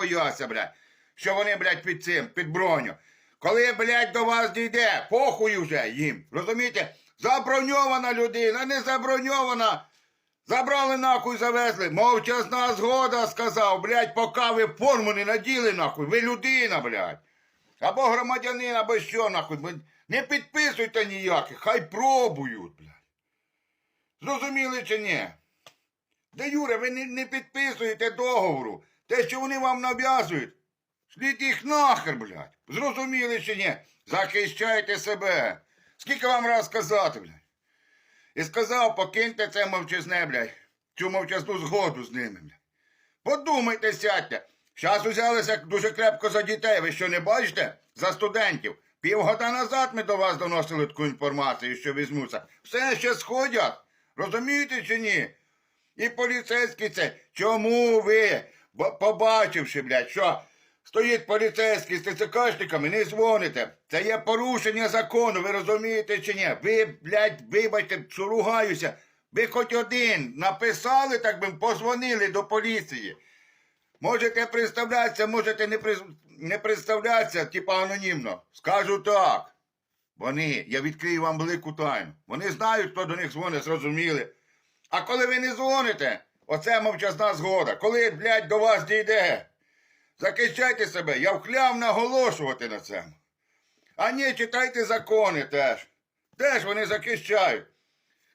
бояться, блядь, що вони, блядь, під цим, під броню. Коли, блядь, до вас дійде, похуй уже їм. Розумієте? Заброньована людина, не заброньована. Забрали нахуй, завезли. Мовчазна згода, сказав, блядь, поки ви форму не наділи, нахуй. Ви людина, блядь. Або громадянин, або що, нахуй. Не підписуйте ніяких, хай пробують, блядь. Зрозуміли чи ні? Де Юре, ви не, не підписуєте договору. Те, що вони вам нав'язують. Шліть їх нахер, блядь. Зрозуміли чи ні? Захищайте себе. Скільки вам раз сказати, блядь? І сказав, покиньте це мовчазне, блядь. Цю мовчазну згоду з ними, блядь. Подумайте, сядьте. Щас узялися дуже крепко за дітей. Ви що не бачите? За студентів. Півгода назад ми до вас доносили таку інформацію, що візьмуться. Все ще сходять. Розумієте чи ні? І поліцейські це. Чому ви, побачивши, блядь, що стоїть поліцейський з ТЦКшниками, не дзвоните? Це є порушення закону, ви розумієте чи ні? Ви, блядь, вибачте, що ругаюся. Ви хоч один написали, так би позвонили до поліції. Можете представлятися, можете не, при... не представлятися, типа анонімно. Скажу так. Вони, я відкрию вам велику тайну. Вони знають, хто до них дзвонить, зрозуміли. А коли ви не дзвоните, оце мовчазна згода. Коли, блядь, до вас дійде, захищайте себе, я вкляв наголошувати на цьому. А ні, читайте закони теж. Теж вони захищають.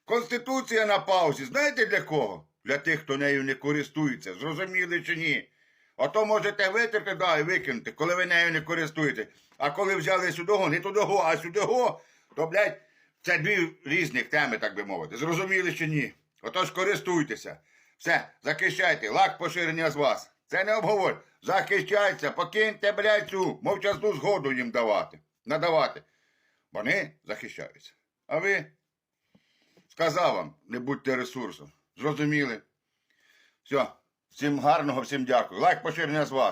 Конституція на паузі. Знаєте для кого? Для тих, хто нею не користується. Зрозуміли чи ні? Ото можете витерти, да, і викинути, коли ви нею не користуєте. А коли взяли сюдого, не тудого, а сюдого, то, блядь, це дві різних теми, так би мовити. Зрозуміли чи ні? Отож користуйтеся. Все, захищайте, лак поширення з вас. Це не обговорь. Захищайтеся, покиньте, блядь, цю мовчазну згоду їм давати, надавати. Вони захищаються. А ви сказав вам, не будьте ресурсом. Зрозуміли? Все, всім гарного, всім дякую. Лайк поширення з вас.